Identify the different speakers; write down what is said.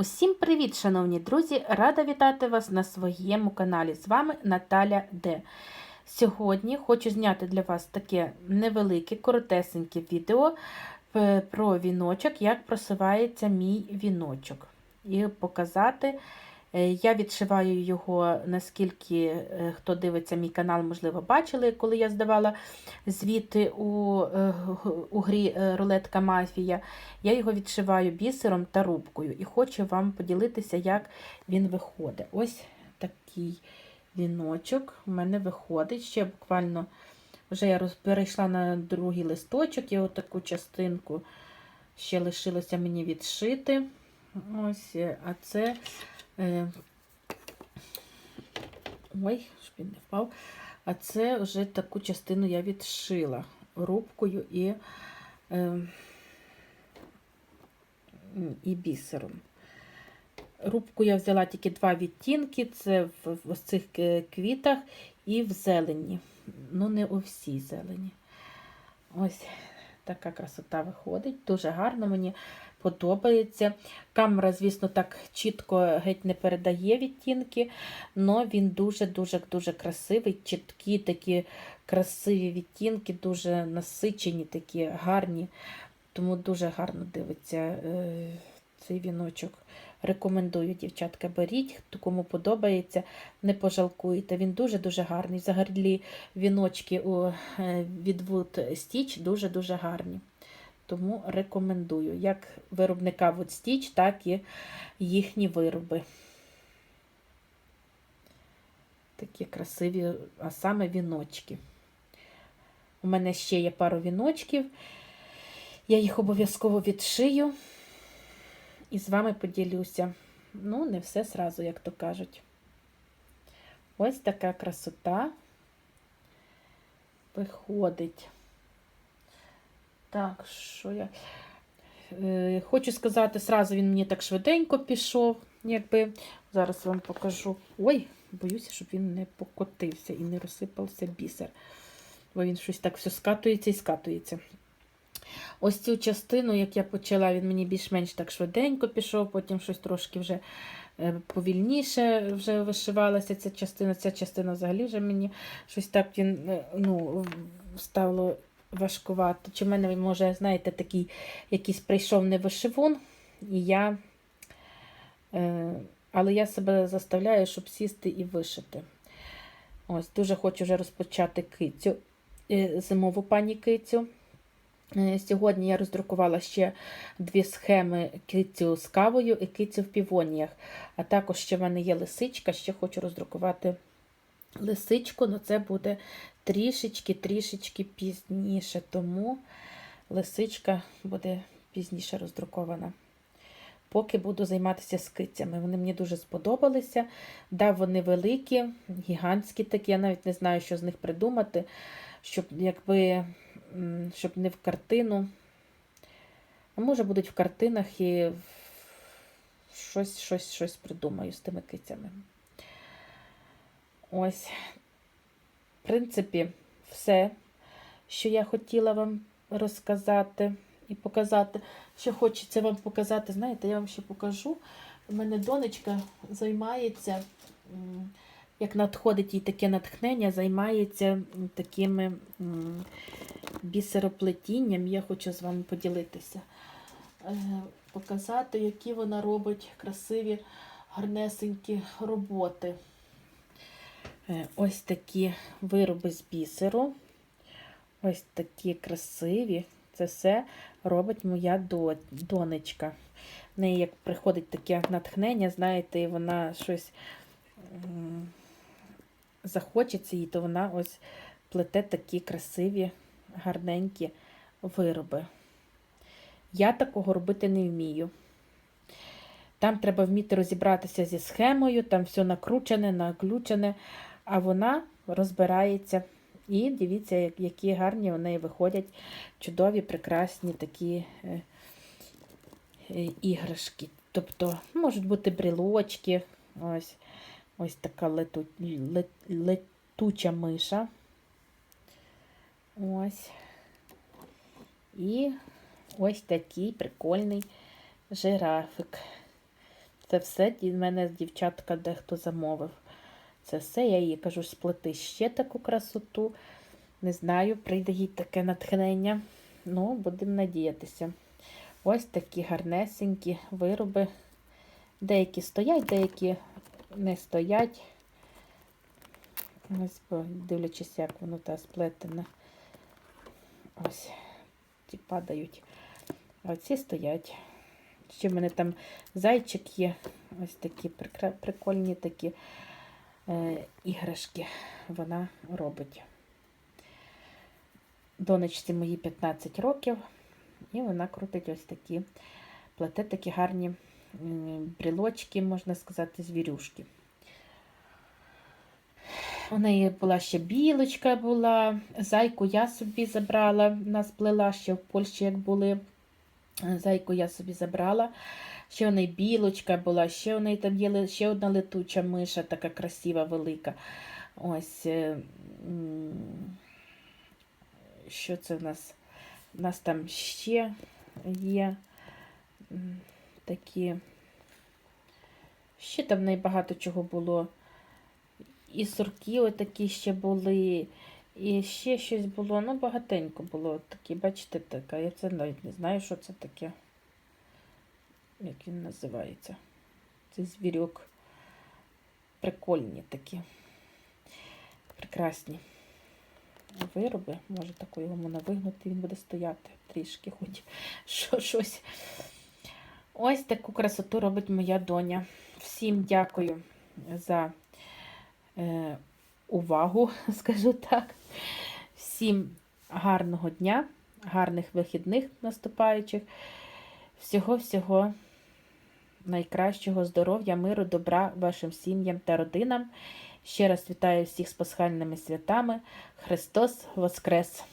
Speaker 1: Усім привіт, шановні друзі! Рада вітати вас на своєму каналі. З вами Наталя Д. Сьогодні хочу зняти для вас таке невелике, коротесеньке відео е, про віночок, як просувається мій віночок. І показати, я відшиваю його, наскільки е, хто дивиться мій канал, можливо, бачили, коли я здавала звіти у, е, у грі е, рулетка мафія. Я його відшиваю бісером та рубкою і хочу вам поділитися, як він виходить. Ось такий віночок у мене виходить. Ще буквально вже я перейшла на другий листочок, і отаку частинку ще лишилося мені відшити. Ось, е, а це. Е, ой, щоб не впав. А це вже таку частину я відшила рубкою і, е, і бісером. Рубку я взяла тільки два відтінки: це в, в ось цих е, квітах і в зелені. Ну, не у всій зелені. Ось така красота виходить. Дуже гарно мені подобається. Камера, звісно, так чітко геть не передає відтінки, але він дуже-дуже дуже красивий, чіткі такі красиві відтінки, дуже насичені, такі гарні. Тому дуже гарно дивиться е, цей віночок. Рекомендую, дівчатка, беріть, хто кому подобається, не пожалкуєте. Він дуже-дуже гарний. Взагалі віночки е, від Wood Stitch дуже-дуже гарні. Тому рекомендую як виробника Wood Stitch, так і їхні вироби. Такі красиві, а саме віночки. У мене ще є пару віночків. Я їх обов'язково відшию і з вами поділюся. Ну, не все сразу, як то кажуть. Ось така красота виходить. Так, що я. Е, хочу сказати, сразу він мені так швиденько пішов, якби. Зараз вам покажу. Ой, боюся, щоб він не покотився і не розсипався бісер. Бо він щось так все скатується і скатується. Ось цю частину, як я почала, він мені більш-менш так швиденько пішов, потім щось трошки вже е, повільніше вже вишивалася ця частина. Ця частина взагалі вже мені щось так він е, ну, стало важкувато. Чи в мене, може, знаєте, такий якийсь прийшов не вишивун, і я, е, але я себе заставляю, щоб сісти і вишити. Ось, Дуже хочу вже розпочати кицю, зимову пані кицю. Е, Сьогодні я роздрукувала ще дві схеми кицю з кавою і кицю в півоніях. А також ще в мене є лисичка, ще хочу роздрукувати лисичку, але це буде трішечки-трішечки пізніше, тому лисичка буде пізніше роздрукована. Поки буду займатися з кицями. Вони мені дуже сподобалися. Да, вони великі, гігантські такі, я навіть не знаю, що з них придумати, щоб якби щоб не в картину. А може будуть в картинах і щось, щось, щось придумаю з тими кицями. Ось, в принципі, все, що я хотіла вам розказати і показати. Що хочеться вам показати, знаєте, я вам ще покажу. У мене донечка займається, як надходить їй таке натхнення, займається такими бісероплетінням. Я хочу з вами поділитися. Е, Показати, які вона робить красиві, гарнесенькі роботи. Е, Ось такі вироби з бісеру. Ось такі красиві. Це все робить моя донечка. В неї як приходить таке натхнення, знаєте, і вона щось захочеться їй, то вона ось плете такі красиві, гарненькі вироби. Я такого робити не вмію. Там треба вміти розібратися зі схемою, там все накручене, наключене, а вона розбирається. І дивіться, які гарні у неї виходять чудові, прекрасні такі е, е, іграшки. Тобто, можуть бути брілочки, ось, ось така лету, лет, летуча миша. Ось. І ось такий прикольний жирафик. Це все від мене дівчатка дехто замовив. Це все, я їй кажу, сплети ще таку красоту. Не знаю, прийде їй таке натхнення. Ну, будемо надіятися. Ось такі гарнесенькі вироби. Деякі стоять, деякі не стоять. Дивлячись, як воно та сплетене. Ось, ті падають. А ці стоять. Ще в мене там зайчик є. Ось такі прикольні такі е, іграшки вона робить. Донечці моїй 15 років, і вона крутить ось такі, плете такі гарні брілочки, можна сказати, звірюшки. У неї була ще білочка була, зайку я собі забрала, нас плела ще в Польщі, як були. Зайку я собі забрала. Ще у неї білочка була, ще у неї там є ще одна летуча миша, така красива, велика. Ось. е, Що це в нас? У нас там ще є такі. Ще там в неї багато чого було. І сорки отакі ще були, і ще щось було. Ну, багатенько було такі, бачите, така. Я це навіть не знаю, що це таке. Як він називається? Це звірюк. Прикольні такі. Прекрасні вироби. Може таку його можна вигнути, він буде стояти трішки, хоч що, щось. Ось таку красоту робить моя доня. Всім дякую за е, увагу, скажу так. Всім гарного дня, гарних вихідних наступаючих. Всього-всього найкращого здоров'я, миру, добра вашим сім'ям та родинам. Ще раз вітаю всіх з пасхальними святами. Христос Воскрес!